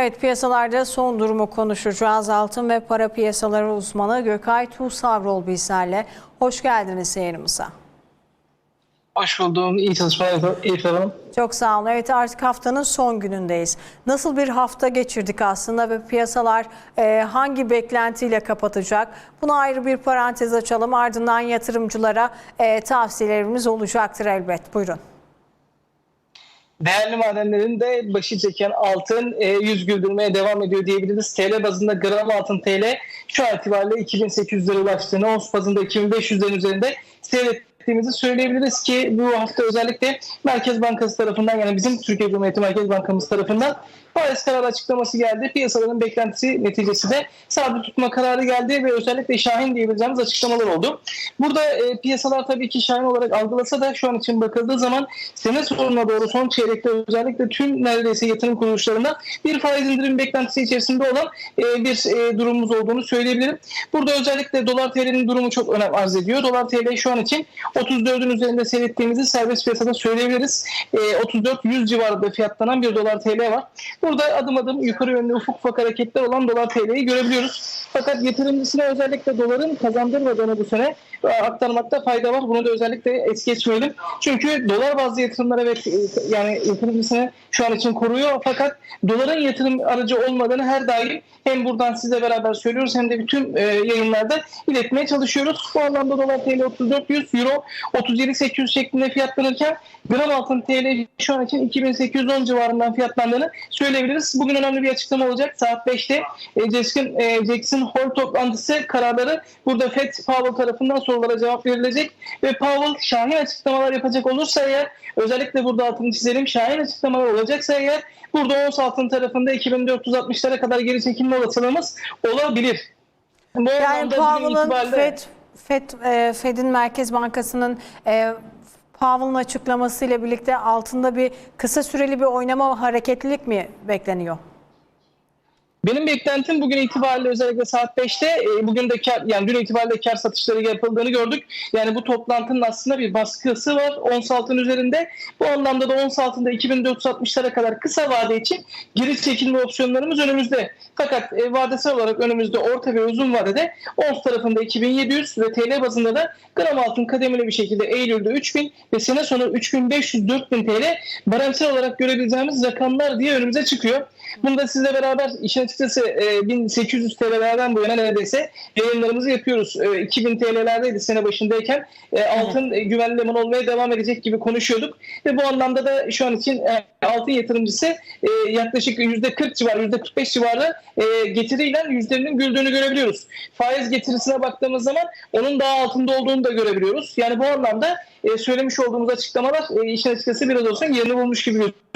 Evet piyasalarda son durumu konuşacağız. Altın ve para piyasaları uzmanı Gökay Tuğsavrol bizlerle. Hoş geldiniz yayınımıza. Hoş buldum. İyi çalışmalar Elif Hanım. Çok sağ olun. Evet artık haftanın son günündeyiz. Nasıl bir hafta geçirdik aslında ve piyasalar e, hangi beklentiyle kapatacak? Buna ayrı bir parantez açalım. Ardından yatırımcılara e, tavsiyelerimiz olacaktır elbet. Buyurun. Değerli madenlerin de başı çeken altın e, yüz güldürmeye devam ediyor diyebiliriz. TL bazında gram altın TL şu an itibariyle 2800 lira ulaştığını, ons bazında 2500'lerin üzerinde seyrettiğimizi söyleyebiliriz ki bu hafta özellikle Merkez Bankası tarafından yani bizim Türkiye Cumhuriyeti Merkez Bankamız tarafından faiz kararı açıklaması geldi. Piyasaların beklentisi neticesi de sabit tutma kararı geldi ve özellikle şahin diyebileceğimiz açıklamalar oldu. Burada e, piyasalar tabii ki şahin olarak algılasa da şu an için bakıldığı zaman sene sonuna doğru son çeyrekte özellikle tüm neredeyse yatırım kuruluşlarında bir faiz indirim beklentisi içerisinde olan e, bir e, durumumuz olduğunu söyleyebilirim. Burada özellikle dolar TL'nin durumu çok önem arz ediyor. Dolar TL şu an için 34'ün üzerinde seyrettiğimizi serbest piyasada söyleyebiliriz. E, 34-100 civarında fiyatlanan bir dolar TL var. Burada adım adım yukarı yönlü ufuk ufak hareketler olan dolar TL'yi görebiliyoruz. Fakat yatırımcısına özellikle doların kazandırmadığını bu sene aktarmakta fayda var. Bunu da özellikle es geçmeyelim. Çünkü dolar bazlı yatırımlar evet yani yatırımcısını şu an için koruyor. Fakat doların yatırım aracı olmadığını her daim hem buradan sizle beraber söylüyoruz hem de bütün e, yayınlarda iletmeye çalışıyoruz. Bu anlamda dolar TL 3400, euro 37800 şeklinde fiyatlanırken gram altın TL şu an için 2810 civarından fiyatlandığını söyleyebiliriz. Bugün önemli bir açıklama olacak. Saat 5'te e, Jackson, e, Jackson Hole toplantısı kararları burada FED Powell tarafından sorulara cevap verilecek ve Powell şahin açıklamalar yapacak olursa eğer özellikle burada altını çizelim şahin açıklamalar olacaksa eğer burada ons altın tarafında 2460'lara kadar geri çekilme olasılığımız olabilir. Bu Yani Powell'ın itibariyle- Fed, Fed, e, Fed'in Merkez Bankası'nın e, Powell'ın açıklamasıyla birlikte altında bir kısa süreli bir oynama hareketlilik mi bekleniyor? Benim beklentim bugün itibariyle özellikle saat 5'te e, bugün de kar, yani dün itibariyle kar satışları yapıldığını gördük. Yani bu toplantının aslında bir baskısı var ons altın üzerinde. Bu anlamda da ons altında 2460'lara kadar kısa vade için geri çekilme opsiyonlarımız önümüzde. Fakat e, vadesel olarak önümüzde orta ve uzun vadede ons tarafında 2700 ve TL bazında da gram altın kademeli bir şekilde Eylül'de 3000 ve sene sonu 3500-4000 TL baremsel olarak görebileceğimiz rakamlar diye önümüze çıkıyor. Bunu da sizle beraber işin açıkçası e, 1800 TL'lerden bu yana neredeyse yayınlarımızı yapıyoruz. E, 2000 TL'lerdeydi sene başındayken. E, altın e, güvenli liman olmaya devam edecek gibi konuşuyorduk. Ve bu anlamda da şu an için e, altın yatırımcısı e, yaklaşık %40 civarı, %45 civarı e, getiriyle yüzlerinin güldüğünü görebiliyoruz. Faiz getirisine baktığımız zaman onun daha altında olduğunu da görebiliyoruz. Yani bu anlamda e, söylemiş olduğumuz açıklamalar e, işin açıkçası biraz olsun yerini bulmuş gibi gözüküyor.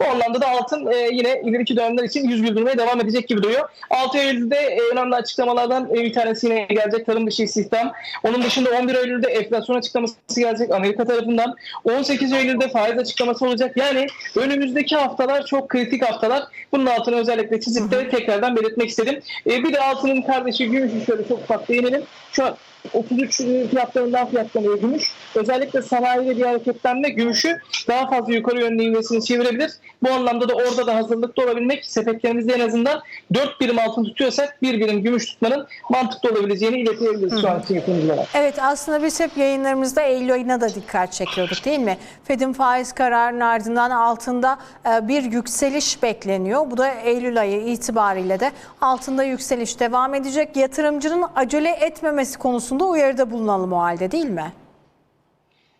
Bu anlamda da altın e, yine ileriki dönemler için yüz güldürmeye devam edecek gibi duruyor. 6 Eylül'de e, önemli açıklamalardan e, bir tanesi yine gelecek tarım dışı istihdam. Onun dışında 11 Eylül'de enflasyon açıklaması gelecek Amerika tarafından. 18 Eylül'de faiz açıklaması olacak. Yani önümüzdeki haftalar çok kritik haftalar. Bunun altını özellikle çizip de tekrardan belirtmek istedim. E, bir de altının kardeşi gümüşü şöyle çok ufak değinelim. Şu an 33 fiyatlarından fiyatlanıyor gümüş. Özellikle sanayiyle bir hareketlenme gümüşü daha fazla yukarı yönlü ivmesini çevirebilir. Bu anlamda da orada da hazırlıklı olabilmek sepetlerimizde en azından 4 birim altın tutuyorsak 1 birim gümüş tutmanın mantıklı olabileceğini iletebiliriz şu an için yatırımcılara. Evet aslında biz hep yayınlarımızda Eylül ayına da dikkat çekiyorduk değil mi? Fed'in faiz kararının ardından altında e, bir yükseliş bekleniyor. Bu da Eylül ayı itibariyle de altında yükseliş devam edecek. Yatırımcının acele etmemesi konusunda uyarıda bulunalım o halde değil mi?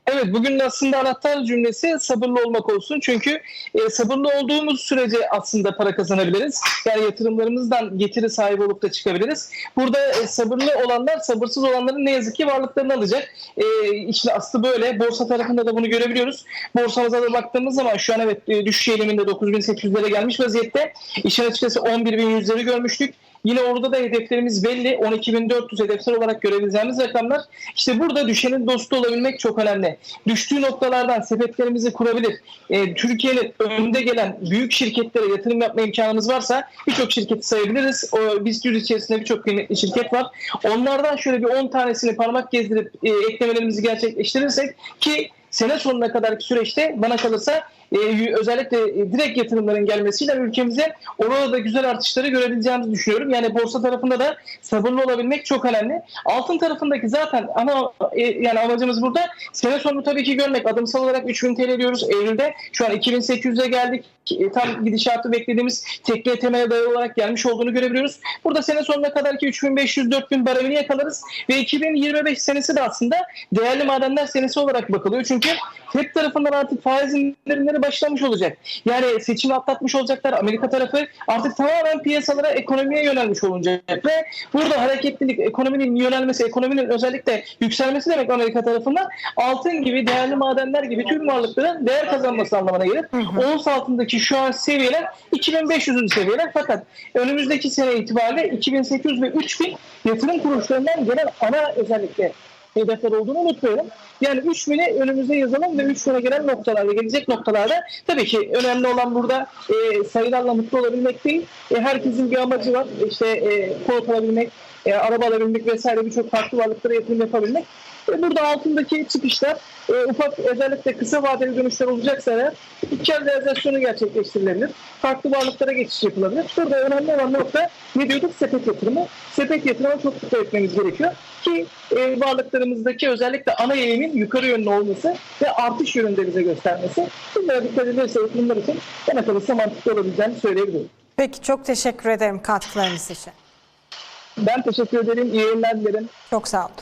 Evet bugün aslında anahtar cümlesi sabırlı olmak olsun. Çünkü e, sabırlı olduğumuz sürece aslında para kazanabiliriz. Yani yatırımlarımızdan getiri sahibi olup da çıkabiliriz. Burada e, sabırlı olanlar sabırsız olanların ne yazık ki varlıklarını alacak. E, işte aslı böyle. Borsa tarafında da bunu görebiliyoruz. Borsamıza da baktığımız zaman şu an evet e, düşüş eğiliminde 9800'lere gelmiş vaziyette. İşin açıkçası 11100'leri görmüştük. Yine orada da hedeflerimiz belli. 12.400 hedefsel olarak görebileceğimiz rakamlar. İşte burada düşenin dostu olabilmek çok önemli. Düştüğü noktalardan sepetlerimizi kurabilir. Ee, Türkiye'nin önde gelen büyük şirketlere yatırım yapma imkanımız varsa birçok şirketi sayabiliriz. O, BIST 100 içerisinde birçok kıymetli şirket var. Onlardan şöyle bir 10 tanesini parmak gezdirip e, eklemelerimizi gerçekleştirirsek ki sene sonuna kadarki süreçte bana kalırsa e, özellikle e, direkt yatırımların gelmesiyle ülkemize orada da güzel artışları görebileceğimizi düşünüyorum. Yani borsa tarafında da sabırlı olabilmek çok önemli. Altın tarafındaki zaten ana e, yani amacımız burada sene sonu tabii ki görmek. Adımsal olarak 3000 TL diyoruz Eylül'de. Şu an 2800'e geldik. E, Tam gidişatı beklediğimiz tekli temele dayalı olarak gelmiş olduğunu görebiliyoruz. Burada sene sonuna kadar ki 3500-4000 baremini yakalarız ve 2025 senesi de aslında değerli madenler senesi olarak bakılıyor. Çünkü FED tarafından artık faiz indirimleri başlamış olacak. Yani seçimi atlatmış olacaklar. Amerika tarafı artık tamamen piyasalara, ekonomiye yönelmiş olacak ve burada hareketlilik, ekonominin yönelmesi, ekonominin özellikle yükselmesi demek Amerika tarafından altın gibi, değerli madenler gibi tüm varlıkların değer kazanması anlamına gelir. Ons altındaki şu an seviyeler 2500'ün seviyeler fakat önümüzdeki sene itibariyle 2800 ve 3000 yatırım kuruluşlarından gelen ana özellikle hedefler olduğunu unutmayalım. Yani 3000'i önümüzde yazalım ve 3000'e gelen noktalarda, gelecek noktalarda tabii ki önemli olan burada e, sayılarla mutlu olabilmek değil. E, herkesin bir amacı var. İşte e, konut alabilmek, e, araba alabilmek vesaire birçok farklı varlıklara yatırım yapabilmek. E, burada altındaki çıkışlar e, ufak özellikle kısa vadeli dönüşler olacaksa eğer kar realizasyonu gerçekleştirilebilir. Farklı varlıklara geçiş yapılabilir. Burada önemli olan nokta ne diyorduk? Sepet yatırımı. Sepet yatırımı çok dikkat etmemiz gerekiyor ki e, varlıklarımızdaki özellikle ana eğimin yukarı yönlü olması ve artış yönünde bize göstermesi. Bunlara dikkat edilirse yatırımlar için bana kalırsa mantıklı olabileceğini söyleyebilirim. Peki çok teşekkür ederim katkılarınız için. Ben teşekkür ederim. İyi yayınlar dilerim. Çok sağ olun.